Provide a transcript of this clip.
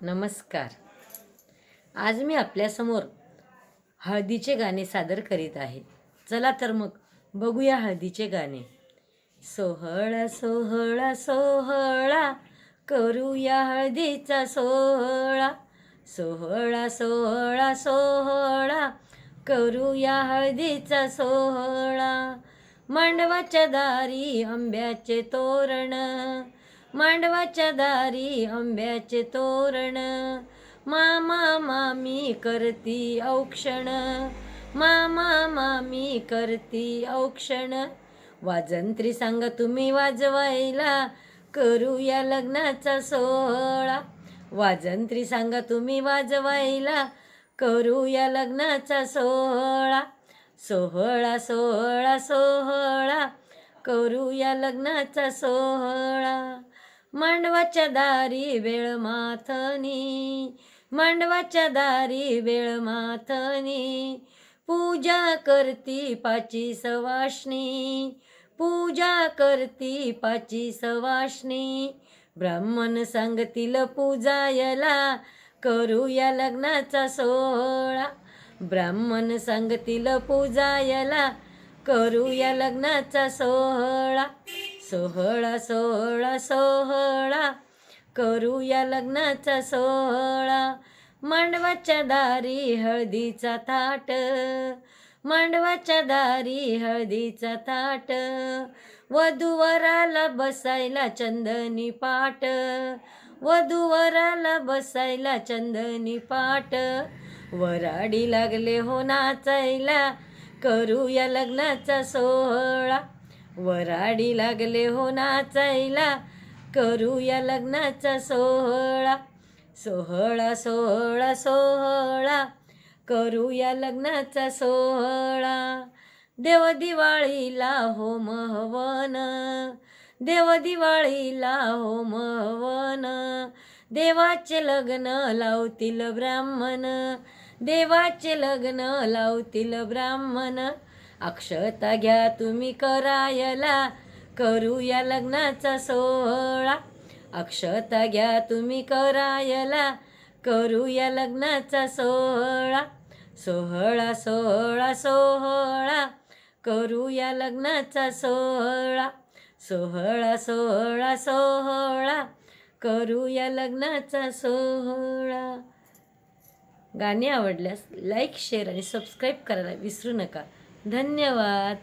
नमस्कार. आज मी आपल्यासमोर हळदीचे गाणे सादर करीत आहे. चला तर मग बघूया हळदीचे गाणे. सोहळा सोहळा सोहळा करूया हळदीचा सोहळा. सोहळा सोहळा सोहळा करूया हळदीचा सोहळा. मांडवाच्या दारी आंब्याचे तोरण मांडवाच्या दारी आंब्याचे तोरण. मामा मामी करती औक्षण मामा मामी करती औक्षण वाजंत्री सांगा तुम्ही वाजवायला करूया लग्नाचा सोहळा. वाजंत्री सांगा तुम्ही वाजवायला करूया लग्नाचा सोहळा. सोहळा सोहळा सोहळा. करूया लग्नाचा सोहळा. मांडवाच्या दारी वेळ माथनी मांडवाच्या दारी वेळ माथनी. पूजा करती पाची सवाष्णी पूजा करती पाची सवाष्णी ब्राह्मण सांगतील पूजायला करूया लग्नाचा सोहळा. ब्राह्मण सांगतील पूजायला करूया लग्नाचा सोहळा सोहळा सोहळा सोहळा. करूया लग्नाचा सोहळा मांडवाच्या दारी हळदीचा थाट. मांडवाच्या दारी हळदीचा थाट वधूवराला बसायला चंदनी पाट. वधूवराला बसायला चंदनी पाट. वराडी लागले हो नाचायला करूया लग्नाचा सोहळा. वराडी लागले हो नाचायला. करूया लग्नाचा सोहळा. सोहळा सोहळा सोहळा. करूया लग्नाचा सोहळा. देव दिवाळीला हो महवन. देव दिवाळीला हो महवन. देवाचे लग्न लावतील ब्राह्मण. देवाचे लग्न लावतील ब्राह्मण. अक्षता घ्या तुम्ही करायला करूया लग्नाचा सोहळा. अक्षता घ्या तुम्ही करायला करूया लग्नाचा सोहळा. सोहळा सोहळा सोहळा करूया लग्नाचा सोहळा. सोहळा सोहळा सोहळा करूया लग्नाचा सोहळा. गाणे आवडल्यास लाईक शेअर आणि सबस्क्राईब करायला विसरू नका. धन्यवाद.